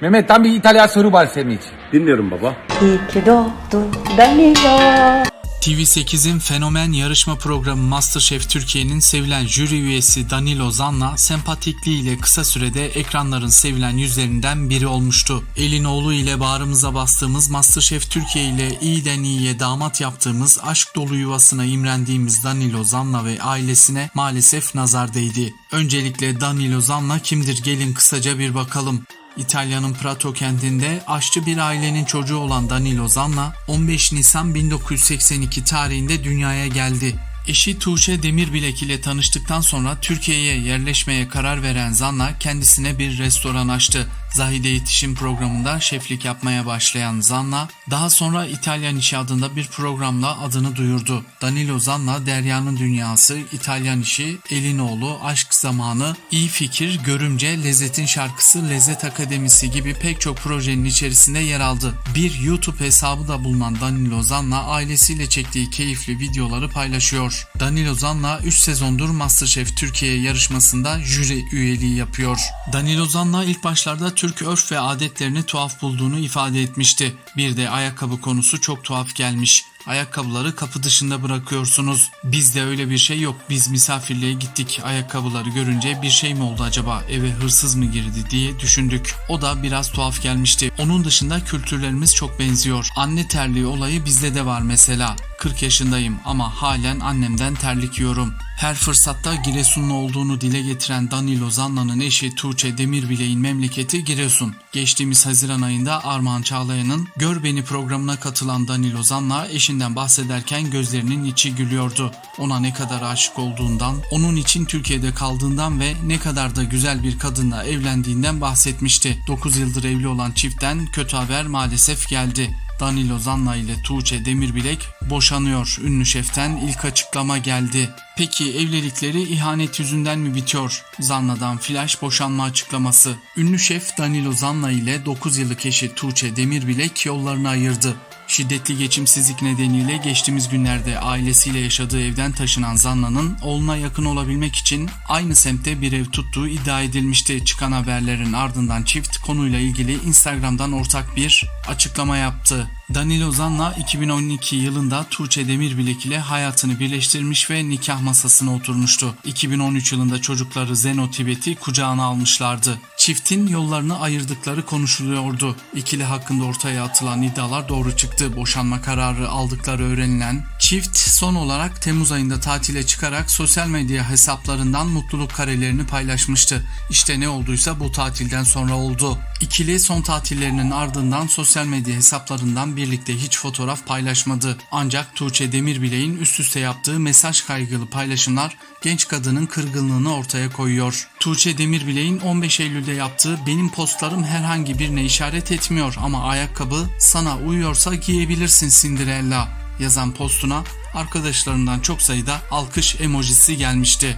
Mehmet tam bir İtalya soru var senin için. Dinliyorum baba. İyi ki doğdun Danilo. TV8'in fenomen yarışma programı MasterChef Türkiye'nin sevilen jüri üyesi Danilo Zanna sempatikliğiyle kısa sürede ekranların sevilen yüzlerinden biri olmuştu. Elin oğlu ile bağrımıza bastığımız MasterChef Türkiye ile iyiden iyiye damat yaptığımız aşk dolu yuvasına imrendiğimiz Danilo Zanna ve ailesine maalesef nazar değdi. Öncelikle Danilo Zanna kimdir gelin kısaca bir bakalım. İtalya'nın Prato kentinde aşçı bir ailenin çocuğu olan Danilo Zanna 15 Nisan 1982 tarihinde dünyaya geldi. Eşi Tuğçe Demirbilek ile tanıştıktan sonra Türkiye'ye yerleşmeye karar veren Zanna kendisine bir restoran açtı. Zahide Yetişim programında şeflik yapmaya başlayan Zanna, daha sonra İtalyan İşi adında bir programla adını duyurdu. Danilo Zanna, Derya'nın Dünyası, İtalyan İşi, Elinoğlu, Aşk Zamanı, İyi Fikir, Görümce, Lezzet'in Şarkısı, Lezzet Akademisi gibi pek çok projenin içerisinde yer aldı. Bir YouTube hesabı da bulunan Danilo Zanna ailesiyle çektiği keyifli videoları paylaşıyor. Danilo Zanna 3 sezondur MasterChef Türkiye yarışmasında jüri üyeliği yapıyor. Danilo Zanna ilk başlarda Türk örf ve adetlerini tuhaf bulduğunu ifade etmişti. Bir de ayakkabı konusu çok tuhaf gelmiş. Ayakkabıları kapı dışında bırakıyorsunuz. Bizde öyle bir şey yok. Biz misafirliğe gittik. Ayakkabıları görünce bir şey mi oldu acaba? Eve hırsız mı girdi diye düşündük. O da biraz tuhaf gelmişti. Onun dışında kültürlerimiz çok benziyor. Anne terliği olayı bizde de var mesela. 40 yaşındayım ama halen annemden terlik yiyorum. Her fırsatta Giresunlu olduğunu dile getiren Danilo Zanna'nın eşi Tuğçe Demirbilek'in memleketi Giresun. Geçtiğimiz Haziran ayında Armağan Çağlayan'ın Gör Beni programına katılan Danilo Zanna eşinden bahsederken gözlerinin içi gülüyordu. Ona ne kadar aşık olduğundan, onun için Türkiye'de kaldığından ve ne kadar da güzel bir kadınla evlendiğinden bahsetmişti. 9 yıldır evli olan çiftten kötü haber maalesef geldi. Danilo Zanna ile Tuğçe Demirbilek boşanıyor. Ünlü şeften ilk açıklama geldi. Peki evlilikleri ihanet yüzünden mi bitiyor? Zanna'dan flash boşanma açıklaması. Ünlü şef Danilo Zanna ile 9 yıllık eşi Tuğçe Demirbilek yollarını ayırdı. Şiddetli geçimsizlik nedeniyle geçtiğimiz günlerde ailesiyle yaşadığı evden taşınan Zanna'nın oğluna yakın olabilmek için aynı semtte bir ev tuttuğu iddia edilmişti. Çıkan haberlerin ardından çift konuyla ilgili Instagram'dan ortak bir açıklama yaptı. Danilo Zanna 2012 yılında Tuğçe Demirbilek ile hayatını birleştirmiş ve nikah masasına oturmuştu. 2013 yılında çocukları Zeno Tibet'i kucağına almışlardı. Çiftin yollarını ayırdıkları konuşuluyordu. İkili hakkında ortaya atılan iddialar doğru çıktı. Boşanma kararı aldıkları öğrenilen çift son olarak Temmuz ayında tatile çıkarak sosyal medya hesaplarından mutluluk karelerini paylaşmıştı. İşte ne olduysa bu tatilden sonra oldu. İkili son tatillerinin ardından sosyal medya hesaplarından birlikte hiç fotoğraf paylaşmadı. Ancak Tuğçe Demirbilek'in üst üste yaptığı mesaj kaygılı paylaşımlar genç kadının kırgınlığını ortaya koyuyor. Tuğçe Demirbilek'in 15 Eylül'de yaptığı benim postlarım herhangi birine işaret etmiyor ama ayakkabı sana uyuyorsa giyebilirsin Cinderella yazan postuna arkadaşlarından çok sayıda alkış emojisi gelmişti.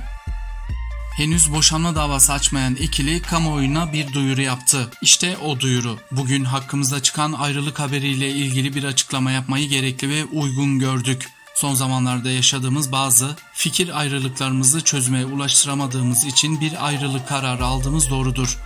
Henüz boşanma davası açmayan ikili kamuoyuna bir duyuru yaptı. İşte o duyuru. Bugün hakkımızda çıkan ayrılık haberiyle ilgili bir açıklama yapmayı gerekli ve uygun gördük. Son zamanlarda yaşadığımız bazı fikir ayrılıklarımızı çözmeye ulaştıramadığımız için bir ayrılık kararı aldığımız doğrudur.